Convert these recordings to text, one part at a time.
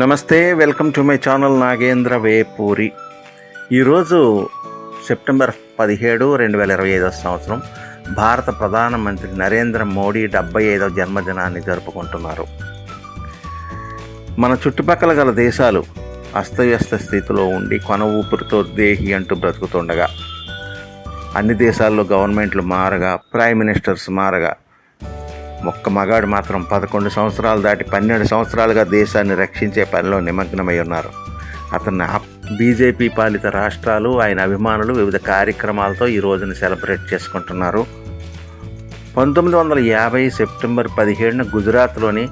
నమస్తే welcome to my channel Nagendra Vepuri. ఈరోజు September పదిహేడు రెండు వేల ఇరవై ఐదవ సంవత్సరం భారత ప్రధానమంత్రి నరేంద్ర మోడీ డెబ్బై ఐదవ జన్మదినాన్ని జరుపుకుంటున్నారు. మన చుట్టుపక్కల గల దేశాలు అస్తవ్యస్త స్థితిలో ఉండి కొన ఊపిరితో దేహి అంటూ బ్రతుకుతుండగా అన్ని దేశాల్లో గవర్నమెంట్లు మారగా ప్రైమ్ మినిస్టర్స్ మారగా ఒక్క మగాడు మాత్రం పదకొండు సంవత్సరాలు దాటి పన్నెండు సంవత్సరాలుగా దేశాన్ని రక్షించే పనిలో నిమగ్నమై ఉన్నారు. అతన్ని బీజేపీ పాలిత రాష్ట్రాలు ఆయన అభిమానులు వివిధ కార్యక్రమాలతో ఈ రోజును సెలబ్రేట్ చేసుకుంటున్నారు. పంతొమ్మిది వందల యాభై సెప్టెంబర్ పదిహేడున గుజరాత్లోని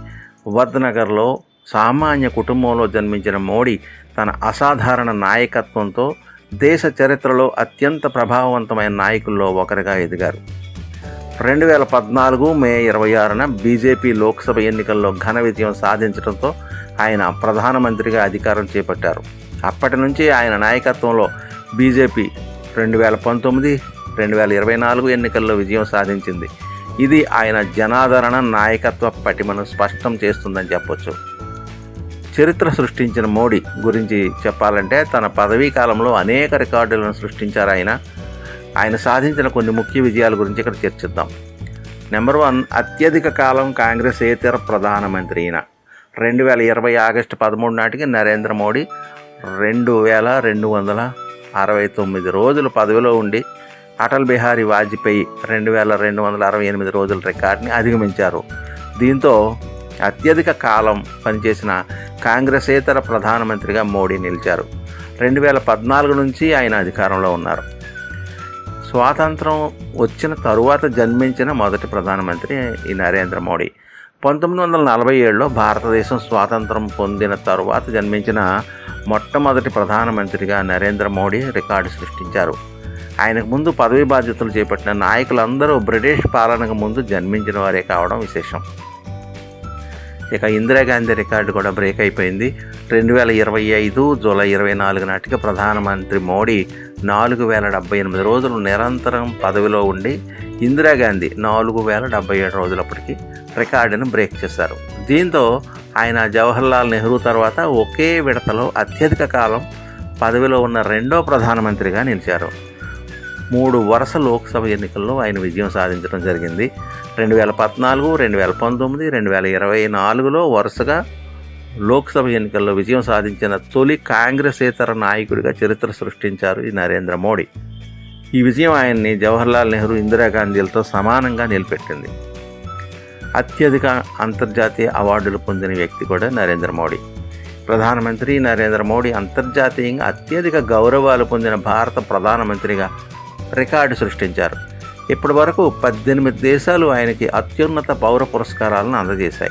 వద్నగర్లో సామాన్య కుటుంబంలో జన్మించిన మోడీ తన అసాధారణ నాయకత్వంతో దేశ చరిత్రలో అత్యంత ప్రభావవంతమైన నాయకుల్లో ఒకరిగా ఎదిగారు. రెండు వేల పద్నాలుగు మే ఇరవై ఆరున బీజేపీ లోక్సభ ఎన్నికల్లో ఘన విజయం సాధించడంతో ఆయన ప్రధానమంత్రిగా అధికారం చేపట్టారు. అప్పటి నుంచి ఆయన నాయకత్వంలో బీజేపీ రెండు వేల పంతొమ్మిది రెండు వేల ఇరవై నాలుగు ఎన్నికల్లో విజయం సాధించింది. ఇది ఆయన జనాదరణ నాయకత్వ పటిమను స్పష్టం చేస్తుందని చెప్పొచ్చు. చరిత్ర సృష్టించిన మోడీ గురించి చెప్పాలంటే తన పదవీ కాలంలో అనేక రికార్డులను సృష్టించారు ఆయన. ఆయన సాధించిన కొన్ని ముఖ్య విజయాల గురించి ఇక్కడ చర్చిద్దాం. నెంబర్ వన్ అత్యధిక కాలం కాంగ్రెస్ ఏతర ప్రధానమంత్రి అయిన రెండు వేల ఇరవై ఆగస్టు పదమూడు నాటికి నరేంద్ర మోడీ రెండు వేల రెండు వందల అరవై తొమ్మిది రోజులు పదవిలో ఉండి అటల్ బిహారీ వాజ్పేయి రెండు వేల రెండు వందల అరవై ఎనిమిది రోజుల రికార్డుని అధిగమించారు. దీంతో అత్యధిక కాలం పనిచేసిన కాంగ్రెసేతర ప్రధానమంత్రిగా మోడీ నిలిచారు. రెండు వేల పద్నాలుగు నుంచి ఆయన అధికారంలో ఉన్నారు. స్వాతంత్రం వచ్చిన తరువాత జన్మించిన మొదటి ప్రధానమంత్రి ఈ నరేంద్ర మోడీ. పంతొమ్మిది వందల నలభై ఏడులో భారతదేశం స్వాతంత్రం పొందిన తరువాత జన్మించిన మొట్టమొదటి ప్రధానమంత్రిగా నరేంద్ర మోడీ రికార్డు సృష్టించారు. ఆయనకు ముందు పదవి బాధ్యతలు చేపట్టిన నాయకులందరూ బ్రిటిష్ పాలనకు ముందు జన్మించిన వారే కావడం విశేషం. ఇక ఇందిరాగాంధీ రికార్డు కూడా బ్రేక్ అయిపోయింది. రెండు వేల ఇరవై ఐదు జూలై ఇరవై నాలుగు నాటికి ప్రధానమంత్రి మోడీ నాలుగు వేల డెబ్బై ఎనిమిది రోజులు నిరంతరం పదవిలో ఉండి ఇందిరాగాంధీ నాలుగు వేల డెబ్బై ఏడు రోజులప్పటికి రికార్డును బ్రేక్ చేశారు. దీంతో ఆయన జవహర్లాల్ నెహ్రూ తర్వాత ఒకే విడతలో అత్యధిక కాలం పదవిలో ఉన్న రెండో ప్రధానమంత్రిగా నిలిచారు. మూడు వరుస లోక్సభ ఎన్నికల్లో ఆయన విజయం సాధించడం జరిగింది. రెండు వేల పద్నాలుగు రెండు వేల పంతొమ్మిది రెండు వేల ఇరవై నాలుగులో వరుసగా లోక్సభ ఎన్నికల్లో విజయం సాధించిన తొలి కాంగ్రెసేతర నాయకుడిగా చరిత్ర సృష్టించారు ఈ నరేంద్ర మోడీ. ఈ విజయం ఆయన్ని జవహర్లాల్ నెహ్రూ ఇందిరాగాంధీలతో సమానంగా నిలబెట్టింది. అత్యధిక అంతర్జాతీయ అవార్డులు పొందిన వ్యక్తి కూడా నరేంద్ర మోడీ. ప్రధానమంత్రి నరేంద్ర మోడీ అంతర్జాతీయంగా అత్యధిక గౌరవాలు పొందిన భారత ప్రధానమంత్రిగా రికార్డు సృష్టించారు. ఇప్పటి వరకు పద్దెనిమిది దేశాలు ఆయనకి అత్యున్నత పౌర పురస్కారాలను అందజేశాయి.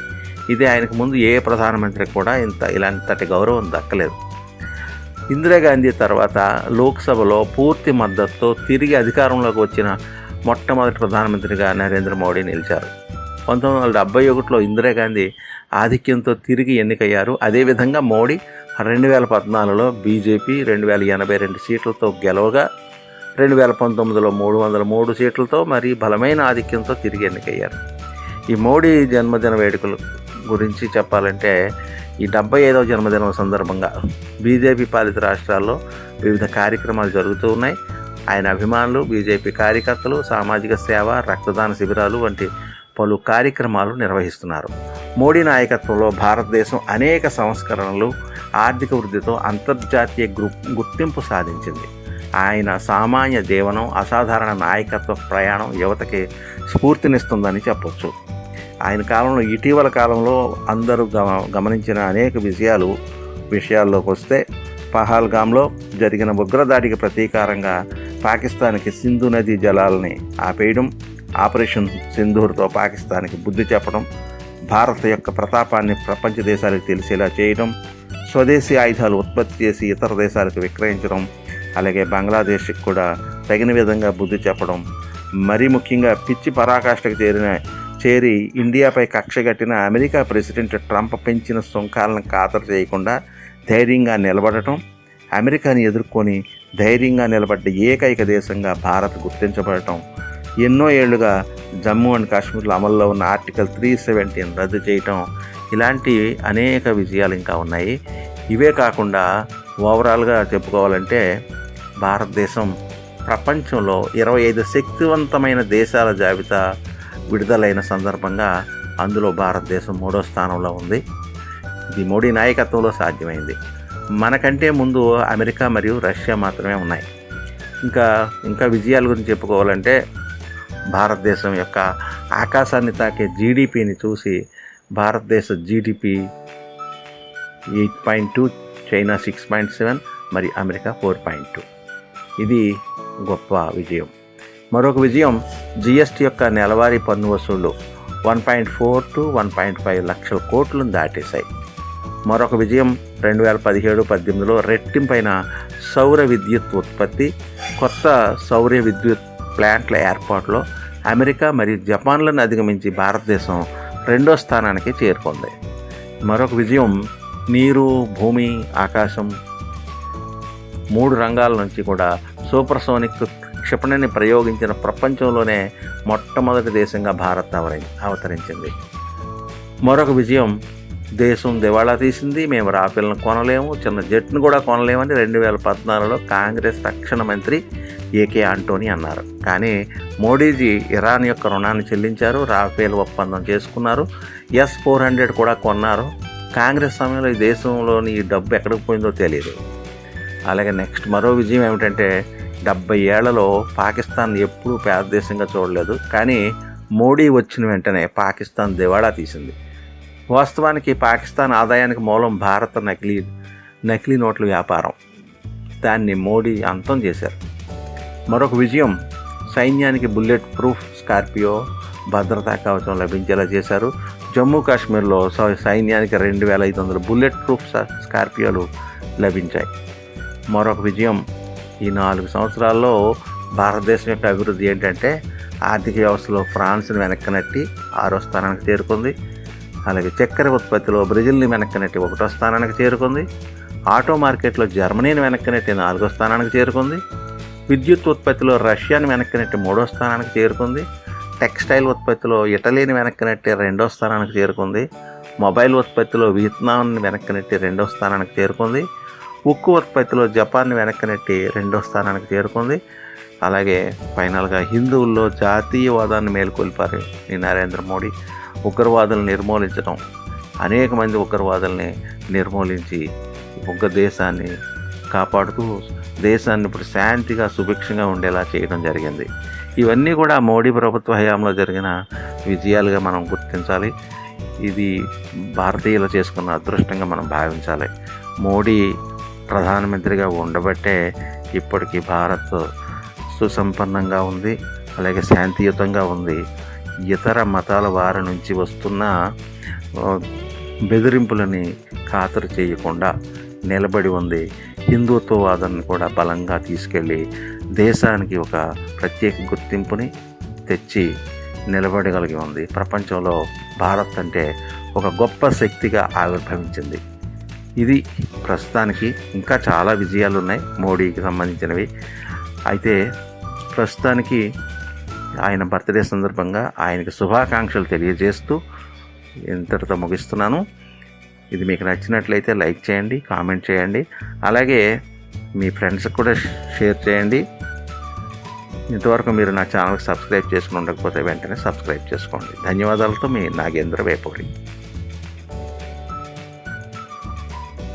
ఇది ఆయనకు ముందు ఏ ప్రధానమంత్రికి కూడా ఇంత ఇలాంటి గౌరవం దక్కలేదు. ఇందిరాగాంధీ తర్వాత లోక్సభలో పూర్తి మద్దతుతో తిరిగి అధికారంలోకి వచ్చిన మొట్టమొదటి ప్రధానమంత్రిగా నరేంద్ర మోడీ నిలిచారు. పంతొమ్మిది వందల డెబ్బై ఒకటిలో ఇందిరాగాంధీ ఆధిక్యంతో తిరిగి ఎన్నికయ్యారు. అదేవిధంగా మోడీ రెండు వేల పద్నాలుగులో బీజేపీ రెండు వేల ఎనభై రెండు సీట్లతో గెలవగా రెండు వేల పంతొమ్మిదిలో మూడు వందల మూడు సీట్లతో మరి బలమైన ఆధిక్యంతో తిరిగి ఎన్నికయ్యారు. ఈ మోడీ జన్మదిన వేడుకలు గురించి చెప్పాలంటే ఈ డెబ్బై ఐదవ జన్మదినం సందర్భంగా బీజేపీ పాలిత రాష్ట్రాల్లో వివిధ కార్యక్రమాలు జరుగుతూ ఉన్నాయి. ఆయన అభిమానులు బీజేపీ కార్యకర్తలు సామాజిక సేవ రక్తదాన శిబిరాలు వంటి పలు కార్యక్రమాలు నిర్వహిస్తున్నారు. మోడీ నాయకత్వంలో భారతదేశం అనేక సంస్కరణలు ఆర్థిక వృద్ధితో అంతర్జాతీయ గుర్తింపు సాధించింది. ఆయన సామాన్య జీవనం అసాధారణ నాయకత్వ ప్రయాణం యువతకి స్ఫూర్తినిస్తుందని చెప్పొచ్చు. ఆయన కాలంలో ఇటీవల కాలంలో అందరూ గమ గమనించిన అనేక విషయాలు విషయాల్లోకి వస్తే పహల్గామ్లో జరిగిన ఉగ్రదాడికి ప్రతీకారంగా పాకిస్తాన్కి సింధు నది జలాలని ఆపేయడం ఆపరేషన్ సింధూర్తో పాకిస్తాన్కి బుద్ధి చెప్పడం భారత్ యొక్క ప్రతాపాన్ని ప్రపంచ దేశాలకు తెలిసేలా చేయడం స్వదేశీ ఆయుధాలు ఉత్పత్తి చేసి ఇతర దేశాలకు విక్రయించడం అలాగే బంగ్లాదేశ్కి కూడా తగిన విధంగా బుద్ధి చెప్పడం మరీ ముఖ్యంగా పిచ్చి పరాకాష్ఠకు చేరిన చేరి ఇండియాపై కక్షగట్టిన అమెరికా ప్రెసిడెంట్ ట్రంప్ పెంచిన సుంకాలను ఖాతరు చేయకుండా ధైర్యంగా నిలబడటం అమెరికాని ఎదుర్కొని ధైర్యంగా నిలబడ్డ ఏకైక దేశంగా భారత్ గుర్తించబడటం ఎన్నో ఏళ్ళుగా జమ్మూ అండ్ కాశ్మీర్లో అమల్లో ఉన్న ఆర్టికల్ త్రీ సెవెంటీన్ రద్దు చేయటం ఇలాంటి అనేక విజయాలు ఇంకా ఉన్నాయి. ఇవే కాకుండా ఓవరాల్గా చెప్పుకోవాలంటే భారతదేశం ప్రపంచంలో ఇరవై ఐదు శక్తివంతమైన దేశాల జాబితా విడుదలైన సందర్భంగా అందులో భారతదేశం మూడో స్థానంలో ఉంది. ఇది మోడీ నాయకత్వంలో సాధ్యమైంది. మనకంటే ముందు అమెరికా మరియు రష్యా మాత్రమే ఉన్నాయి. ఇంకా ఇంకా విజయాల గురించి చెప్పుకోవాలంటే భారతదేశం యొక్క ఆకాశాన్ని తాకే జీడిపిని చూసి భారతదేశ GDP eight point two China six point seven మరి అమెరికా ఫోర్ పాయింట్ టూ. ఇది గొప్ప విజయం. మరొక విజయం జిఎస్టీ యొక్క నెలవారీ పన్ను వసూళ్ళు one point four to one point five లక్షల కోట్లను దాటేశాయి. మరొక విజయం రెండు వేల పదిహేడు పద్దెనిమిదిలో రెట్టింపైన సౌర విద్యుత్ ఉత్పత్తి కొత్త సౌర విద్యుత్ ప్లాంట్ల ఏర్పాటులో అమెరికా మరియు జపాన్లను అధిగమించి భారతదేశం రెండో స్థానానికి చేరుకుంది. మరొక విజయం నీరు భూమి ఆకాశం మూడు రంగాల నుంచి కూడా సూపర్సోనిక్ క్షిపణిని ప్రయోగించిన ప్రపంచంలోనే మొట్టమొదటి దేశంగా భారత్ అవరి అవతరించింది. మరొక విజయం దేశం దివాళా తీసింది. మేము రాఫెల్ను కొనలేము చిన్న జెట్ను కూడా కొనలేమని రెండు వేల పద్నాలుగులో కాంగ్రెస్ రక్షణ మంత్రి ఏకే ఆంటోనీ అన్నారు. కానీ మోడీజీ ఇరాన్ యొక్క రుణాన్ని చెల్లించారు రాఫేల్ ఒప్పందం చేసుకున్నారు ఎస్ ఫోర్ హండ్రెడ్ కూడా కొన్నారు. కాంగ్రెస్ సమయంలో ఈ దేశంలోని ఈ డబ్బు ఎక్కడికి పోయిందో తెలియదు అలాగే నెక్స్ట్ మరో విజయం ఏమిటంటే డెబ్బై ఏళ్ళలో పాకిస్తాన్ ఎప్పుడూ పేద దేశంగా చూడలేదు. కానీ మోడీ వచ్చిన వెంటనే పాకిస్తాన్ దివాడా తీసింది. వాస్తవానికి పాకిస్తాన్ ఆదాయానికి మూలం భారత నకిలీ నకిలీ నోట్ల వ్యాపారం. దాన్ని మోడీ అంతం చేశారు. మరొక విజయం సైన్యానికి బుల్లెట్ ప్రూఫ్ స్కార్పియో భద్రతా కవచం లభించేలా చేశారు. జమ్మూ కాశ్మీర్లో సైన్యానికి రెండు వేల ఐదు వందల బుల్లెట్ ప్రూఫ్ స్కార్పియోలు లభించాయి. మరొక విజయం. ఈ నాలుగు సంవత్సరాల్లో భారతదేశం యొక్క అభివృద్ధి ఏంటంటే ఆర్థిక వ్యవస్థలో ఫ్రాన్స్ని వెనక్కి నెట్టి ఆరో స్థానానికి చేరుకుంది. అలాగే చక్కెర ఉత్పత్తిలో బ్రెజిల్ని వెనక్కి నెట్టి ఒకటో స్థానానికి చేరుకుంది. ఆటో మార్కెట్లో జర్మనీని వెనక్కి నెట్టి నాలుగో స్థానానికి చేరుకుంది. విద్యుత్ ఉత్పత్తిలో రష్యాని వెనక్కి నెట్టి మూడో స్థానానికి చేరుకుంది. టెక్స్టైల్ ఉత్పత్తిలో ఇటలీని వెనక్కి నెట్టి రెండో స్థానానికి చేరుకుంది. మొబైల్ ఉత్పత్తిలో వియత్నాంని వెనక్కి నెట్టి రెండో స్థానానికి చేరుకుంది. ఉక్కు ఉత్పత్తిలో జపాన్ని వెనక్కి నెట్టి రెండో స్థానానికి చేరుకుంది. అలాగే ఫైనల్గా హిందువుల్లో జాతీయవాదాన్ని మేల్కొల్పారు ఈ నరేంద్ర మోడీ. ఉగ్రవాదులను నిర్మూలించడం అనేక మంది ఉగ్రవాదుల్ని నిర్మూలించి ఉగ్ర దేశాన్ని కాపాడుతూ దేశాన్ని ఇప్పుడు శాంతిగా సుభిక్షంగా ఉండేలా చేయడం జరిగింది. ఇవన్నీ కూడా మోడీ ప్రభుత్వ హయాంలో జరిగిన విజయాలుగా మనం గుర్తించాలి. ఇది భారతీయులు చేసుకున్న అదృష్టంగా మనం భావించాలి. మోడీ ప్రధానమంత్రిగా ఉండబట్టే ఇప్పటికీ భారత్ సుసంపన్నంగా ఉంది అలాగే శాంతియుతంగా ఉంది. ఇతర మతాల వారి నుంచి వస్తున్న బెదిరింపులని ఖాతరు చేయకుండా నిలబడి ఉంది. హిందుత్వవాదాన్ని కూడా బలంగా తీసుకెళ్ళి దేశానికి ఒక ప్రత్యేక గుర్తింపుని తెచ్చి నిలబడగలిగి ఉంది. ప్రపంచంలో భారత్ అంటే ఒక గొప్ప శక్తిగా ఆవిర్భవించింది. ఇది ప్రస్తుతానికి ఇంకా చాలా విజయాలు ఉన్నాయి మోడీకి సంబంధించినవి. అయితే ప్రస్తుతానికి ఆయన బర్త్డే సందర్భంగా ఆయనకి శుభాకాంక్షలు తెలియజేస్తూ ఇంతటితో ముగిస్తున్నాను. ఇది మీకు నచ్చినట్లయితే లైక్ చేయండి కామెంట్ చేయండి. అలాగే మీ ఫ్రెండ్స్కి కూడా షేర్ చేయండి. ఇంతవరకు మీరు నా ఛానల్కి సబ్స్క్రైబ్ చేసుకుని ఉండకపోతే వెంటనే సబ్స్క్రైబ్ చేసుకోండి. ధన్యవాదాలతో మీ నాగేంద్ర వేపూరి